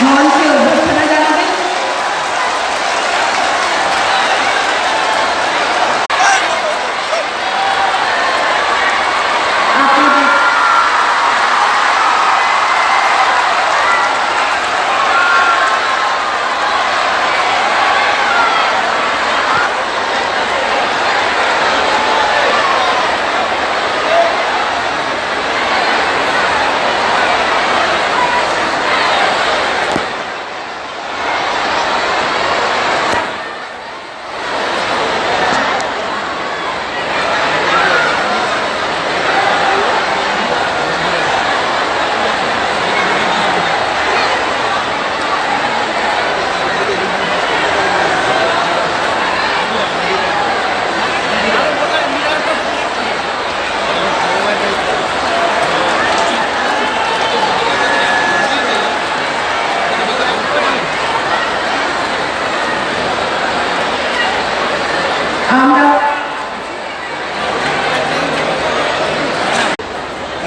One, two,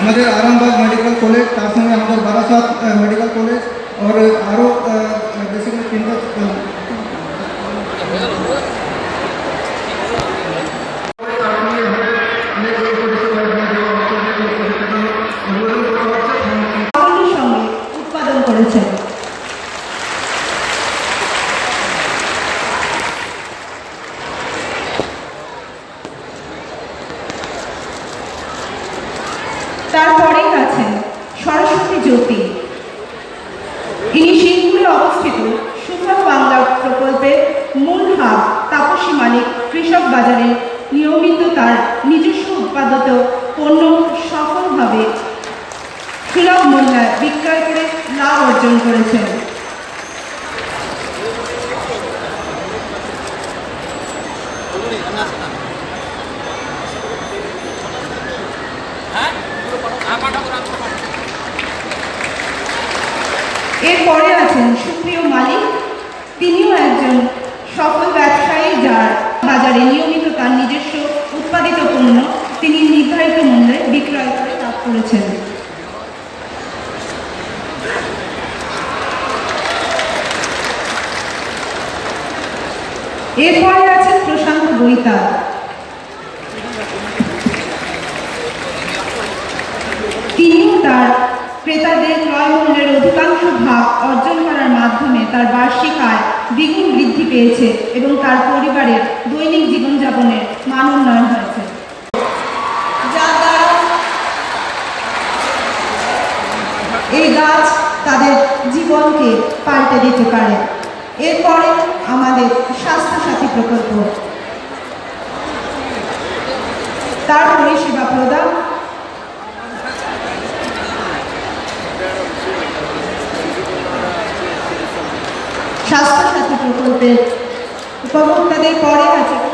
আমাদের Arambagh medical college তার সঙ্গে আমাদের বারাসাত মেডিকেল কলেজ और আরও বেসিক্যালি তিনটা সাফল্যের সঙ্গে উৎপাদন করেছেন কৃষক বাজারে নিয়মিত তার নিজস্ব উৎপাদিত পণ্য সফলভাবে সুলভ মূল্যে বিক্রয় করে লাভ অর্জন করেছেন। এরপরে আছেন সুপ্রিয় মালিক, তিনিও একজন সফল ব্যবসায়ী যার বাজারে নিয়মিত তার নিজস্ব উৎপাদিত পণ্য, তিনি নির্ধারিত মূল্যে বিক্রয় করে লাভ করেছেন। এরপরে আছেন প্রশান্ত বৈতাল। তিনিও তার ক্রেতাদের ক্রয় মূল্যের অধিকাংশ ভাগ অর্জন করার মাধ্যমে তার বার্ষিক আয় দ্বিগুণ বৃদ্ধি পেয়েছে এবং তার পরিবারের দৈনিক জীবনযাপনের মান উন্নয়ন হয়েছে। এই গাছ তাদের জীবনকে পাল্টে দিতে পারে। এরপরে আমাদের স্বাস্থ্যসাথী প্রকল্প। তার পরিষেবা প্রদান স্বাস্থ্যসাথী প্রকল্পের উপভোক্তাদের পরে আছে